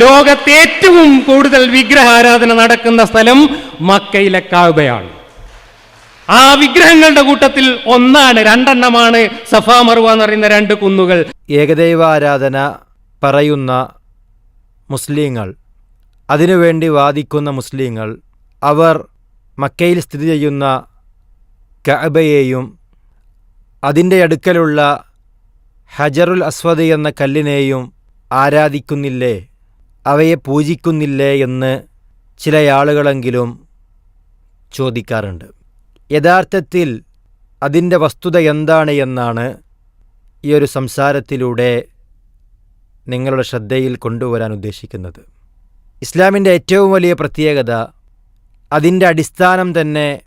ലോകത്തെ ഏറ്റവും കൂടുതൽ വിഗ്രഹാരാധന നടക്കുന്ന സ്ഥലം മക്കയിലെ കാബയാണ്. ആ വിഗ്രഹങ്ങളുടെ കൂട്ടത്തിൽ ഒന്നാണ് രണ്ടെണ്ണമാണ് സഫാ മറുവ എന്ന് പറയുന്ന രണ്ട് കുന്നുകൾ. ഏകദൈവ ആരാധന പറയുന്ന മുസ്ലിങ്ങൾ അതിനുവേണ്ടി വാദിക്കുന്ന മുസ്ലിങ്ങൾ അവർ മക്കയിൽ സ്ഥിതി ചെയ്യുന്ന കഅബയെയും അതിന്റെ അടുക്കലുള്ള ഹജറുൽ അസ്വദ് എന്ന കല്ലിനെയും ആരാധിക്കുന്നില്ലേ? അവയെ പൂജിക്കുന്നില്ലേ എന്ന് ചില ആളുകളെങ്കിലും ചോദിക്കാറുണ്ട്. യഥാർത്ഥത്തിൽ അതിന്റെ വസ്തുത എന്താണ് എന്നാണ് ഈ ഒരു സംസാരത്തിലൂടെ നിങ്ങളുടെ ശ്രദ്ധയിൽ കൊണ്ടുവരാൻ ഉദ്ദേശിക്കുന്നത്. ഇസ്ലാമിന്റെ ഏറ്റവും വലിയ പ്രത്യേകത അതിന്റെ അടിസ്ഥാനം തന്നെ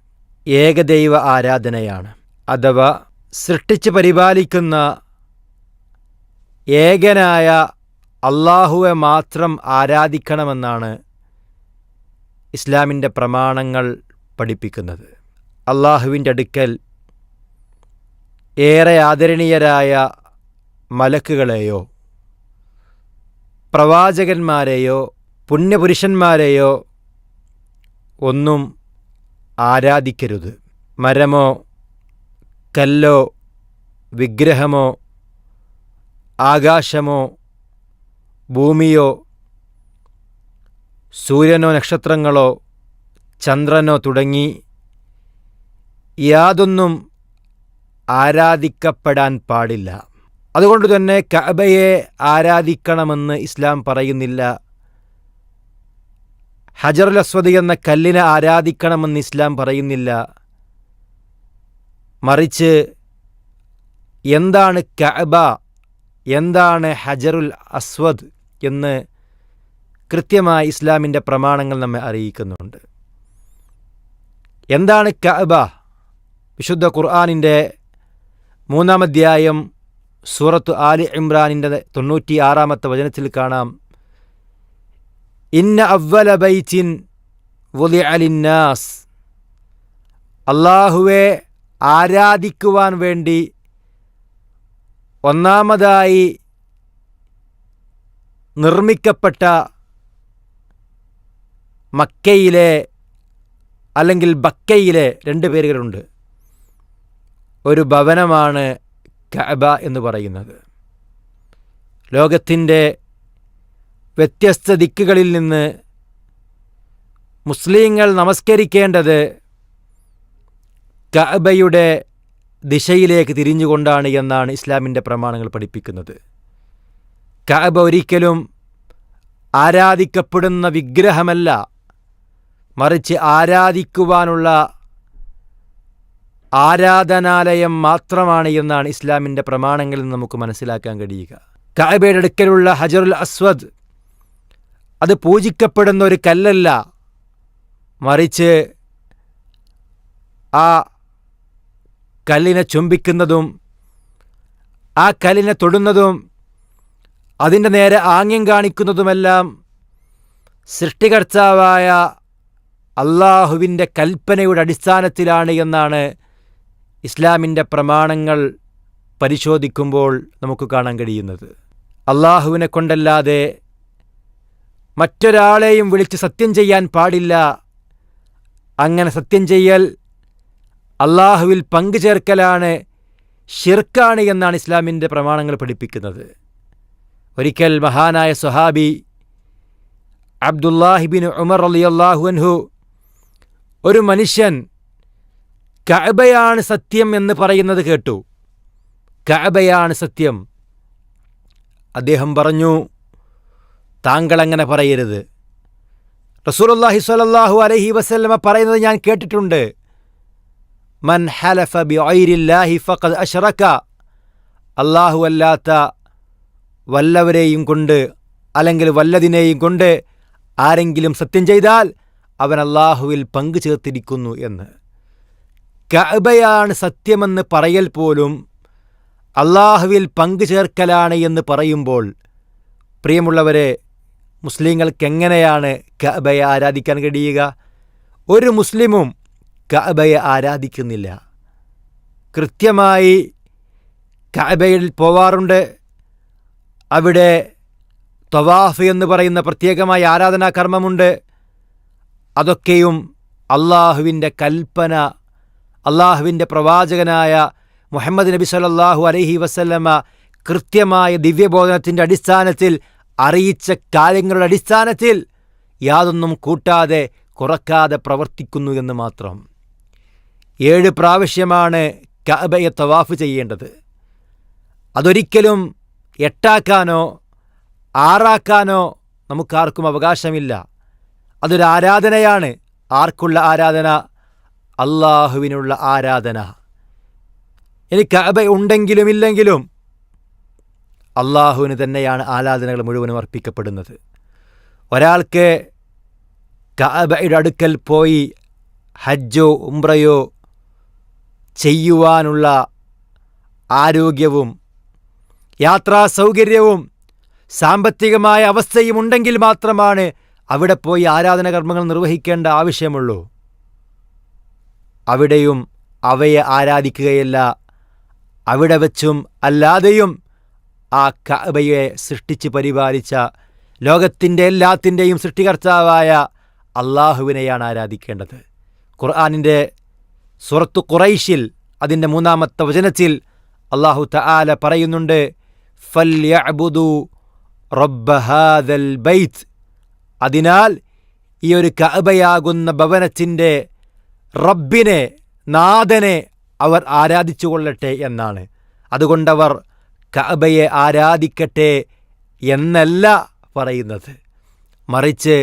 ഏകദൈവ ആരാധനയാണ്. അഥവാ സൃഷ്ടിച്ച് പരിപാലിക്കുന്ന ഏകനായ അള്ളാഹുവെ മാത്രം ആരാധിക്കണമെന്നാണ് ഇസ്ലാമിന്റെ പ്രമാണങ്ങൾ പഠിപ്പിക്കുന്നത്. അള്ളാഹുവിന്റെ അടുക്കൽ ഏറെ ആദരണീയരായ മലക്കുകളെയോ പ്രവാചകന്മാരെയോ പുണ്യപുരുഷന്മാരെയോ ഒന്നും ആരാധിക്കരുത്. മരമോ കല്ലോ വിഗ്രഹമോ ആകാശമോ ഭൂമിയോ സൂര്യനോ നക്ഷത്രങ്ങളോ ചന്ദ്രനോ തുടങ്ങി യാതൊന്നും ആരാധിക്കപ്പെടാൻ പാടില്ല. അതുകൊണ്ട് തന്നെ കഅബയെ ആരാധിക്കണമെന്ന് ഇസ്ലാം പറയുന്നില്ല. ഹജറുൽ അസ്വദ് എന്ന കല്ലിനെ ആരാധിക്കണമെന്ന് ഇസ്ലാം പറയുന്നില്ല. മറിച്ച് എന്താണ് കഅബ എന്താണ് ഹജറുൽ അസ്വദ്? എന്ന് കൃത്യമായി ഇസ്ലാമിന്റെ പ്രമാണങ്ങൾ നമ്മെ അറിയിക്കുന്നുണ്ട്. എന്താണ് കഅബ? വിശുദ്ധ ഖുർആാനിന്റെ മൂന്നാമധ്യായം സൂറത്ത് ആലി ഇമ്രാനിന്റെ തൊണ്ണൂറ്റി ആറാമത്തെ വചനത്തിൽ കാണാം. ഇന്ന അവല ബൈച്ചിൻ വുലി അലിന്നാസ് അള്ളാഹുവെ ആരാധിക്കുവാൻ വേണ്ടി ഒന്നാമതായി നിർമ്മിക്കപ്പെട്ട മക്കയിലെ അല്ലെങ്കിൽ ബക്കയിലെ രണ്ട് പേരുകളുണ്ട്. ഒരു ഭവനമാണ് കഅബ എന്ന് പറയുന്നത്. ലോകത്തിന്റെ വ്യത്യസ്ത ദിക്കുകളിൽ നിന്ന് മുസ്ലിങ്ങൾ നമസ്കരിക്കേണ്ടത് കഅബയുടെ ദിശയിലേക്ക് തിരിഞ്ഞുകൊണ്ടാണ് എന്നാണ് ഇസ്ലാമിന്റെ പ്രമാണങ്ങൾ പഠിപ്പിക്കുന്നത്. കഅബ ഒരിക്കലും ആരാധിക്കപ്പെടുന്ന വിഗ്രഹമല്ല. മറിച്ച് ആരാധിക്കുവാനുള്ള ആരാധനാലയം മാത്രമാണ് എന്നാണ് ഇസ്ലാമിന്റെ പ്രമാണങ്ങളിൽ നിന്ന് നമുക്ക് മനസ്സിലാക്കാൻ കഴിയുക. കായബയുടെ അടുക്കലുള്ള ഹജറുൽ അസ്വദ് അത് പൂജിക്കപ്പെടുന്ന ഒരു കല്ലല്ല. മറിച്ച് ആ കല്ലിനെ ചുംബിക്കുന്നതും ആ കല്ലിനെ തൊടുന്നതും അതിന്റെ നേരെ ആംഗ്യം കാണിക്കുന്നതുമെല്ലാം സൃഷ്ടികർത്താവായ അള്ളാഹുവിന്റെ കൽപ്പനയുടെ അടിസ്ഥാനത്തിലാണ് എന്നാണ് ഇസ്ലാമിന്റെ പ്രമാണങ്ങൾ പരിശോധിക്കുമ്പോൾ നമുക്ക് കാണാൻ കഴിയുന്നത്. അള്ളാഹുവിനെ കൊണ്ടല്ലാതെ മറ്റൊരാളെയും വിളിച്ച് സത്യം ചെയ്യാൻ പാടില്ല. അങ്ങനെ സത്യം ചെയ്യൽ അള്ളാഹുവിൽ പങ്കുചേർക്കലാണ് ഷിർക്കാണ് എന്നാണ് ഇസ്ലാമിന്റെ പ്രമാണങ്ങൾ പഠിപ്പിക്കുന്നത്. ഒരിക്കൽ മഹാനായ സുഹാബി അബ്ദുല്ലാഹിബിൻ ഉമർ അലിയല്ലാഹുഅൻഹു ഒരു മനുഷ്യൻ കഅബയാണ് സത്യം എന്ന് പറയുന്നത് കേട്ടു. കഅബയാണ് സത്യം. അദ്ദേഹം പറഞ്ഞു താങ്കൾ അങ്ങനെ പറയരുത്. റസൂലുള്ളാഹി സ്വല്ലല്ലാഹു അലൈഹി വസല്ലമ പറയുന്നത് ഞാൻ കേട്ടിട്ടുണ്ട്. മൻ ഹലഫ ബിഐരില്ലാഹി ഫഖദ് അഷ്റക. അല്ലാഹു അല്ലാത്ത വല്ലവരെയും കൊണ്ട് അല്ലെങ്കിൽ വല്ലതിനെയും കൊണ്ട് ആരെങ്കിലും സത്യം ചെയ്താൽ അവൻ അള്ളാഹുവിൽ പങ്കു ചേർത്തിരിക്കുന്നു എന്ന്. കഅബയാണ് സത്യമെന്ന് പറയൽ പോലും അള്ളാഹുവിൽ പങ്കു ചേർക്കലാണ് എന്ന് പറയുമ്പോൾ പ്രിയമുള്ളവരെ മുസ്ലിങ്ങൾക്ക് എങ്ങനെയാണ് കഅബയെ ആരാധിക്കാൻ കഴിയുക? ഒരു മുസ്ലിമും കഅബയെ ആരാധിക്കുന്നില്ല. കൃത്യമായി കഅബയിൽ പോവാറുണ്ട്. അവിടെ തവാഫ് എന്ന് പറയുന്ന പ്രത്യേകമായ ആരാധനാ കർമ്മമുണ്ട് അതൊക്കെയും അള്ളാഹുവിന്റെ കൽപ്പന അള്ളാഹുവിന്റെ പ്രവാചകനായ മുഹമ്മദ് നബി സല്ലല്ലാഹു അലഹി വസല്ലമ കൃത്യമായ ദിവ്യബോധനത്തിന്റെ അടിസ്ഥാനത്തിൽ അറിയിച്ച കാര്യങ്ങളുടെ അടിസ്ഥാനത്തിൽ യാതൊന്നും കൂട്ടാതെ കുറക്കാതെ പ്രവർത്തിക്കുന്നു എന്ന് മാത്രം. ഏഴ് പ്രാവശ്യമാണ് കഅബയെ തവാഫ് ചെയ്യേണ്ടത്. അതൊരിക്കലും എട്ടാക്കാനോ ആറാക്കാനോ നമുക്കാർക്കും അവകാശമില്ല. അതൊരു ആരാധനയാണ്. ആർക്കുള്ള ആരാധന? അള്ളാഹുവിനുള്ള ആരാധന. എനിക്ക് കഅബ ഉണ്ടെങ്കിലും ഇല്ലെങ്കിലും അള്ളാഹുവിന് തന്നെയാണ് ആരാധനകൾ മുഴുവനും അർപ്പിക്കപ്പെടുന്നത്. ഒരാൾക്ക് കഅബയുടെ അടുക്കൽ പോയി ഹജ്ജോ ഉംറയോ ചെയ്യുവാനുള്ള ആരോഗ്യവും യാത്രാ സൗകര്യവും സാമ്പത്തികമായ അവസ്ഥയും ഉണ്ടെങ്കിൽ മാത്രമാണ് അവിടെ പോയി ആരാധന കർമ്മങ്ങൾ നിർവഹിക്കേണ്ട ആവശ്യമുള്ളൂ. അവിടെയും അവയെ ആരാധിക്കുകയല്ല അവിടെ വച്ചും അല്ലാതെയും ആ കഅബയെ സൃഷ്ടിച്ച് പരിപാലിച്ച ലോകത്തിന്റെ എല്ലാത്തിന്റെയും സൃഷ്ടികർത്താവായ അള്ളാഹുവിനെയാണ് ആരാധിക്കേണ്ടത്. ഖുർആാനിന്റെ സുറത്തു ഖുറൈശിൽ അതിന്റെ മൂന്നാമത്തെ വചനത്തിൽ അള്ളാഹു തആല പറയുന്നുണ്ട് ഫല്യഅ്ബുദു റബ്ബ ഹാദൽ ബൈത്ത്. അതിനാൽ ഈ ഒരു കഅബയാകുന്ന ഭവനത്തിന്റെ റബ്ബിനെ നാഥനെ അവർ ആരാധിച്ചു കൊള്ളട്ടെ എന്നാണ്. അതുകൊണ്ടവർ കഅബയെ ആരാധിക്കട്ടെ എന്നല്ല പറയുന്നത്. മറിച്ച്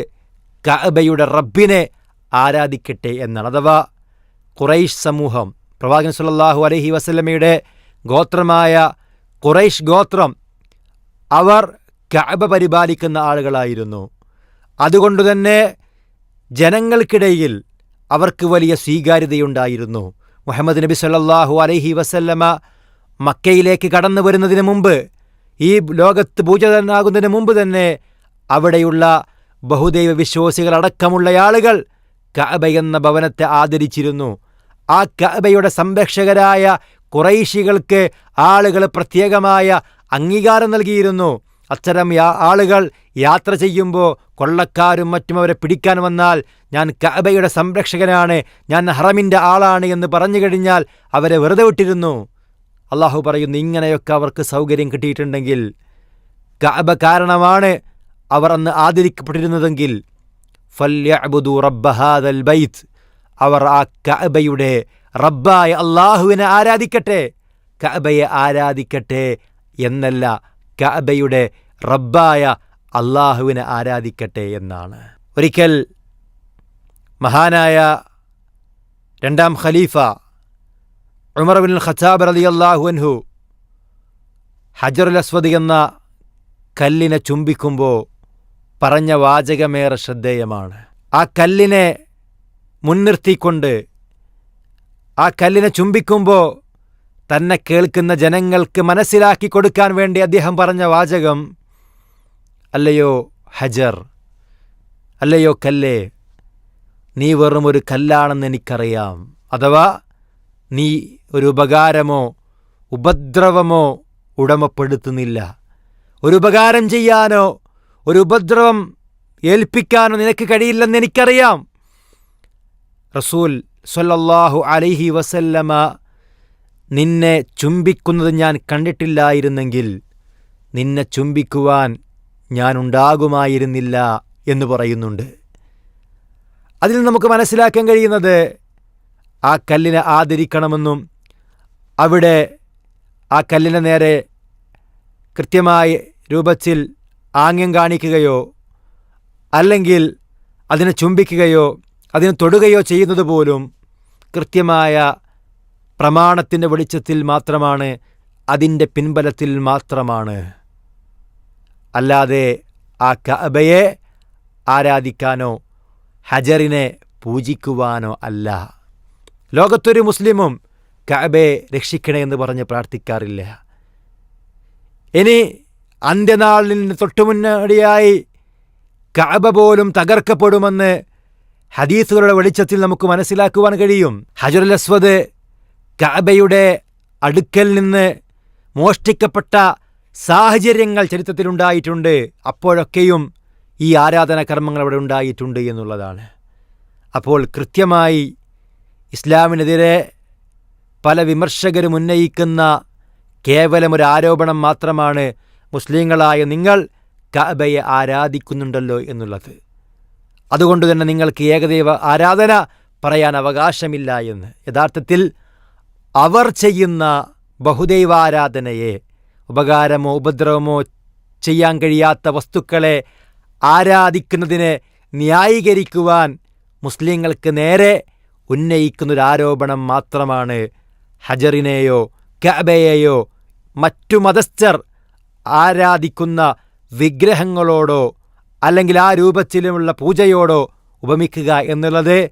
കഅബയുടെ റബ്ബിനെ ആരാധിക്കട്ടെ എന്നാണ്. അഥവാ കുറൈഷ് സമൂഹം പ്രവാചകൻ സുല്ലാഹു അലഹി വസല്ലമയുടെ ഗോത്രമായ ഖുറൈഷ് ഗോത്രം അവർ കഅബ പരിപാലിക്കുന്ന ആളുകളായിരുന്നു. അതുകൊണ്ടുതന്നെ ജനങ്ങൾക്കിടയിൽ അവർക്ക് വലിയ സ്വീകാര്യതയുണ്ടായിരുന്നു. മുഹമ്മദ് നബി സല്ലാഹു അലൈഹി വസല്ലമ മക്കയിലേക്ക് കടന്നു വരുന്നതിന് മുമ്പ് ഈ ലോകത്ത് പൂജിതനാകുന്നതിന് മുമ്പ് തന്നെ അവിടെയുള്ള ബഹുദൈവ വിശ്വാസികളടക്കമുള്ള ആളുകൾ കഅബ എന്ന ഭവനത്തെ ആദരിച്ചിരുന്നു. ആ കഅബയുടെ സംരക്ഷകരായ കുറൈശികൾക്ക് ആളുകൾ പ്രത്യേകമായ അംഗീകാരം നൽകിയിരുന്നു. അത്തരം ആളുകൾ യാത്ര ചെയ്യുമ്പോൾ കൊള്ളക്കാരും മറ്റും അവരെ പിടിക്കാൻ വന്നാൽ ഞാൻ കഅബയുടെ സംരക്ഷകനാണ് ഞാൻ ഹറമിന്റെ ആളാണ് എന്ന് പറഞ്ഞു കഴിഞ്ഞാൽ അവരെ വെറുതെ വിട്ടിരുന്നു. അള്ളാഹു പറയുന്നു ഇങ്ങനെയൊക്കെ അവർക്ക് സൗകര്യം കിട്ടിയിട്ടുണ്ടെങ്കിൽ കഅബ കാരണമാണ് അവർ അന്ന് ആദരിക്കപ്പെട്ടിരുന്നതെങ്കിൽ ഫല്യബുദു റബ്ബ ഹാദൽ ബൈത്ത്. അവർ ആ കഅബയുടെ റബ്ബായ അള്ളാഹുവിനെ ആരാധിക്കട്ടെ? കഅബയെ ആരാധിക്കട്ടെ എന്നല്ല കഅബയുടെ റബ്ബായ അള്ളാഹുവിനെ ആരാധിക്കട്ടെ എന്നാണ്. ഒരിക്കൽ മഹാനായ രണ്ടാം ഖലീഫ ഉമർ ബിൻ ഖത്താബ് അലി അൻഹു ഹജറുൽ അസ്വദ് എന്ന കല്ലിനെ ചുംബിക്കുമ്പോൾ പറഞ്ഞ വാചകമേറെ ശ്രദ്ധേയമാണ്. ആ കല്ലിനെ മുൻനിർത്തിക്കൊണ്ട് ആ കല്ലിനെ ചുംബിക്കുമ്പോൾ തന്നെ കേൾക്കുന്ന ജനങ്ങൾക്ക് മനസ്സിലാക്കി കൊടുക്കാൻ വേണ്ടി അദ്ദേഹം പറഞ്ഞ വാചകം അല്ലയോ ഹജർ അല്ലയോ കല്ലേ നീ വെറും ഒരു കല്ലാണെന്ന് എനിക്കറിയാം. അഥവാ നീ ഒരു ഉപകാരമോ ഉപദ്രവമോ ഉടമപ്പെടുത്തുന്നില്ല. ഒരു ഉപകാരം ചെയ്യാനോ ഒരു ഉപദ്രവം ഏൽപ്പിക്കാനോ നിനക്ക് കഴിയില്ലെന്ന് എനിക്കറിയാം. റസൂൽ സല്ലല്ലാഹു അലൈഹി വസല്ലമ നിന്നെ ചുംബിക്കുന്നത് ഞാൻ കണ്ടിട്ടില്ലായിരുന്നെങ്കിൽ നിന്നെ ചുംബിക്കുവാൻ ഞാൻ ഉണ്ടാകുമായിരുന്നില്ല എന്ന് പറയുന്നുണ്ട്. അതിൽ നമുക്ക് മനസ്സിലാക്കാൻ കഴിയുന്നത് ആ കല്ലിനെ ആദരിക്കണമെന്നും അവിടെ ആ കല്ലിനെ നേരെ കൃത്യമായ രൂപത്തിൽ ആംഗ്യം കാണിക്കുകയോ അല്ലെങ്കിൽ അതിനെ ചുംബിക്കുകയോ അതിനെ തൊടുകയോ ചെയ്യുന്നത് പോലും കൃത്യമായ പ്രമാണത്തിന്റെ വെളിച്ചത്തിൽ മാത്രമാണ് അതിന്റെ പിൻബലത്തിൽ മാത്രമാണ്. അല്ലാതെ ആ കഅബയെ ആരാധിക്കാനോ ഹജറിനെ പൂജിക്കുവാനോ അല്ല. ലോകത്തൊരു മുസ്ലിമും കഅബയെ രക്ഷിക്കണേ എന്ന് പറഞ്ഞ് പ്രാർത്ഥിക്കാറില്ല. ഇനി അന്ത്യനാളിന് തൊട്ടുമുന്നടിയായി കഅബ പോലും തകർക്കപ്പെടുമെന്ന് ഹദീസുകളുടെ വെളിച്ചത്തിൽ നമുക്ക് മനസ്സിലാക്കുവാൻ കഴിയും. ഹജറുൽ അസ്വദ് കഅബയുടെ അടുക്കൽ നിന്ന് മോഷ്ടിക്കപ്പെട്ട സാഹചര്യങ്ങൾ ചരിത്രത്തിലുണ്ടായിട്ടുണ്ട്. അപ്പോഴൊക്കെയും ഈ ആരാധന കർമ്മങ്ങൾ അവിടെ ഉണ്ടായിട്ടുണ്ട് എന്നുള്ളതാണ്. അപ്പോൾ കൃത്യമായി ഇസ്ലാമിനെതിരെ പല വിമർശകരും ഉന്നയിക്കുന്ന കേവലം ഒരു ആരോപണം മാത്രമാണ് മുസ്ലിങ്ങളായ നിങ്ങൾ കഅബയെ ആരാധിക്കുന്നുണ്ടല്ലോ എന്നുള്ളത്. അതുകൊണ്ട് തന്നെ നിങ്ങൾക്ക് ഏകദൈവ ആരാധന പറയാൻ അവകാശമില്ല എന്ന്. യഥാർത്ഥത്തിൽ അവർ ചെയ്യുന്ന ബഹുദൈവാരാധനയെ ഉപകാരമോ ഉപദ്രവമോ ചെയ്യാൻ കഴിയാത്ത വസ്തുക്കളെ ആരാധിക്കുന്നതിനെ ന്യായീകരിക്കുവാൻ മുസ്ലിങ്ങൾക്ക് നേരെ ഉന്നയിക്കുന്നൊരു ആരോപണം മാത്രമാണ് ഹജറിനെയോ കഅബയെയോ മറ്റു മതസ്ഥർ ആരാധിക്കുന്ന വിഗ്രഹങ്ങളോടോ അല്ലെങ്കിൽ ആ രൂപത്തിലുമുള്ള പൂജയോടോ ഉപമിക്കുക എന്നുള്ളത്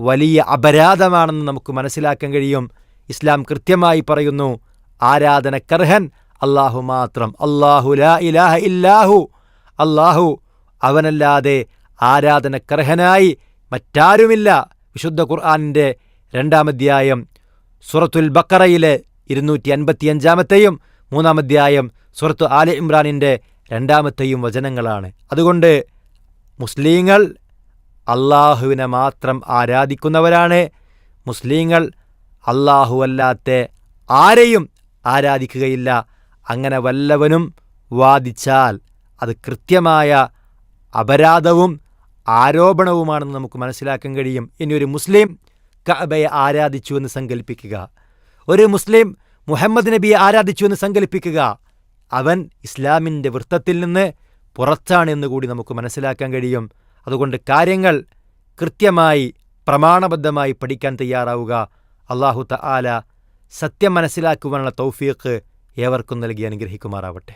വലിയ അപരാധമാണെന്ന് നമുക്ക് മനസ്സിലാക്കാൻ കഴിയും. ഇസ്ലാം കൃത്യമായി പറയുന്നു ആരാധനക്കർഹൻ അള്ളാഹു മാത്രം. അള്ളാഹു ലാ ഇലാഹ ഇല്ലാഹു. അള്ളാഹു അവനല്ലാതെ ആരാധനക്കർഹനായി മറ്റാരുമില്ല. വിശുദ്ധ ഖുർആാനിന്റെ രണ്ടാമധ്യായം സുറത്തുൽ ബക്കറയിലെ ഇരുന്നൂറ്റി അൻപത്തിയഞ്ചാമത്തെയും മൂന്നാമധ്യായം സുറത്തു ആല ഇമ്രാനിന്റെ രണ്ടാമത്തെയും വചനങ്ങളാണ്. അതുകൊണ്ട് മുസ്ലിങ്ങൾ അള്ളാഹുവിനെ മാത്രം ആരാധിക്കുന്നവരാണ്. മുസ്ലിങ്ങൾ അല്ലാത്ത ആരെയും ആരാധിക്കുകയില്ല. അങ്ങനെ വല്ലവനും വാദിച്ചാൽ അത് കൃത്യമായ അപരാധവും ആരോപണവുമാണെന്ന് നമുക്ക് മനസ്സിലാക്കാൻ കഴിയും. ഇനി ഒരു മുസ്ലിം കഅബയെ ആരാധിച്ചു എന്ന് സങ്കല്പിക്കുക ഒരു മുസ്ലിം മുഹമ്മദ് നബിയെ ആരാധിച്ചു എന്ന് സങ്കല്പിക്കുക അവൻ ഇസ്ലാമിന്റെ വൃത്തത്തിൽ നിന്ന് പുറത്താണെന്ന് കൂടി നമുക്ക് മനസ്സിലാക്കാൻ കഴിയും. അതുകൊണ്ട് കാര്യങ്ങൾ കൃത്യമായി പ്രമാണബദ്ധമായി പഠിക്കാൻ തയ്യാറാവുക. അള്ളാഹു തആല സത്യം മനസ്സിലാക്കുവാനുള്ള തൗഫീഖ് ഏവർക്കും നൽകി അനുഗ്രഹിക്കുമാറാവട്ടെ.